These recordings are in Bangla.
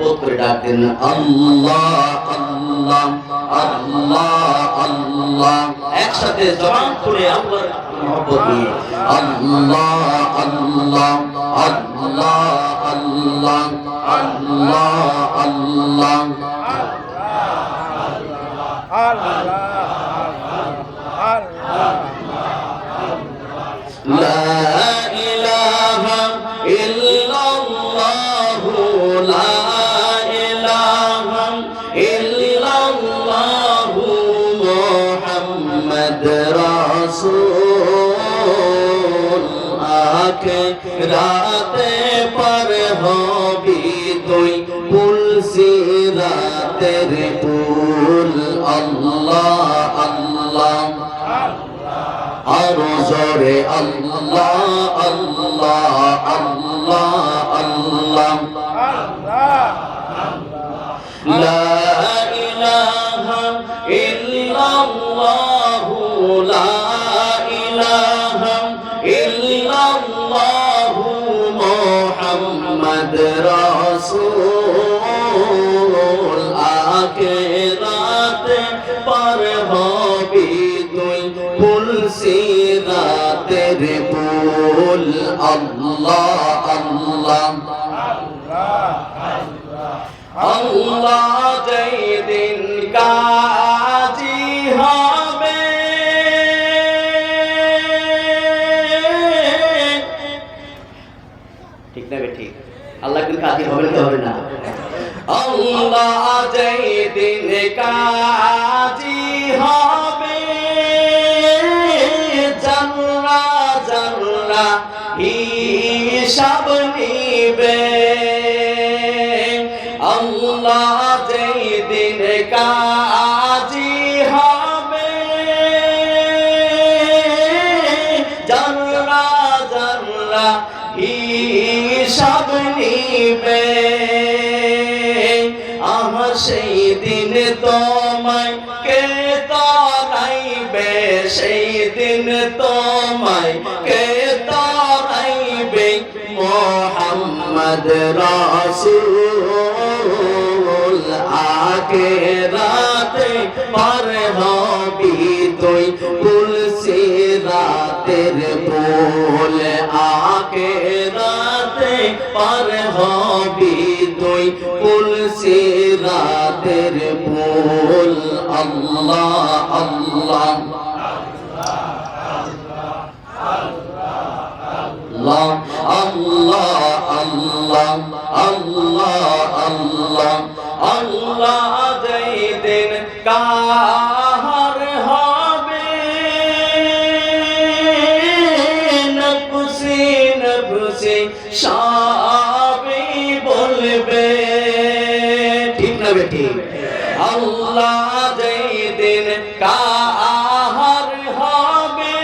মহব্বত করে ডাকতেন আল্লাহ আল্লাহ আল্লাহ। আল্লাহ একসাথে জবান খুলে আল্লাহর মহব্বত নিয়ে, আল্লাহ আল্লাহ আল্লাহ আল্লাহ আল্লাহ। আল্লাহ لا আকে রাতে পার হবি তুই। পুলসি রাতের পুল আল্লাহ আল্লাহ। আরও জরে আল্লাহ। মোহাম্মদ রসুল আকে রাতে পার হবি তুই তুলসি রাতের পুল আল্লাহ আল্লাহ আল্লাহ যেই দিন কাজি হবে ঠিক না ঠিক। আল্লাহ কিন্তু কাজী হবে না হবে না। আল্লাহ যেই দিন কাজী হবে, জানলা জানলা হিসাব নিবে। আল্লাহ যেই দিন কাজী হবে, জানলা জানলা হি হিসাব নিবে। আমার সেই দিন তোমায় কে তারাইবে সেই দিন তোমায় কে তারাইবে মোহাম্মদ রাসূল আকে রাতে পার হবি তুই, তুলসি রাতের আকে রাতে পার হবি তুই পুল সিরাতের পুল আল্লাহ আল্লাহ। নফসি নফসি সাবি বলবে। ঠিক না বেটি আল্লাহ যেই দিন কাহার হবে,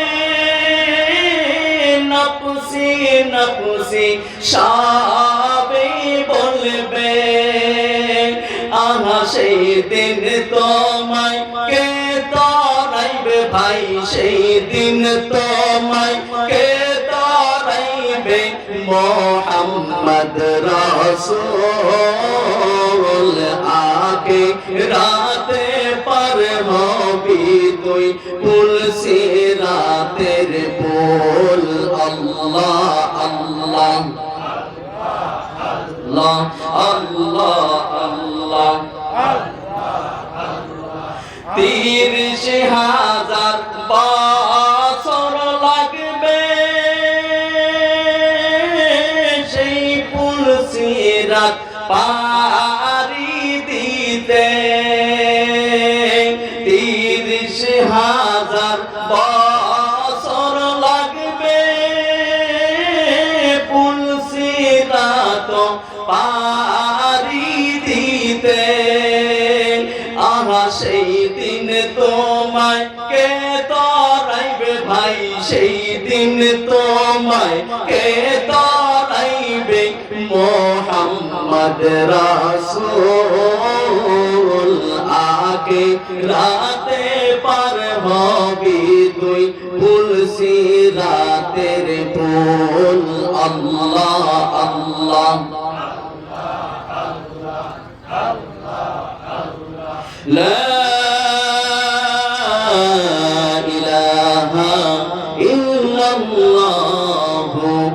নফসি নফসি সাবে বলবে। আহা, সেই দিন তোমায় কে তরাইবে ভাই? সেই দিন তোমায় কে তরাইবে মোহাম্মদ রসুল আকে রাতে পার হবি তুই, তুলসি রাতের আল্লাহ আল্লাহ আল্লাহ আল্লাহ আল্লাহ পারি দিতে। তিরিশ হাজার বছর লাগবে। পুলসি রাত পারি দিতে। আহা, সেই দিন তোমায় কে তরাইবে ভাই? সেই দিন তোমায় কে তরাইবে মোহাম্মদ রাসূল আকে রাতে পার হবি তুই তুলসি রাতের ফুল। আল্লাহ আল্লাহ। لا